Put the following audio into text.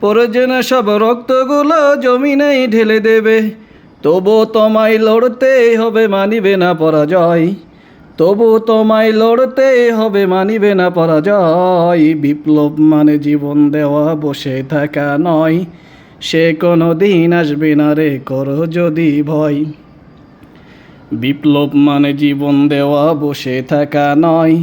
প্রয়োজনে সব রক্তগুলো জমিনেই ঢেলে দেবে। তবু তোমায় লড়তে হবে মানিবে না পরাজয়। তবু তোমায় লড়তে হবে মানিবে না পরাজয়। বিপ্লব মানে জীবন দেওয়া, বসে থাকা নয়। সে কোনো দিন আসবে না রে, করো যদি ভয়। বিপ্লব মানে জীবন দেওয়া, বসে থাকা নয়।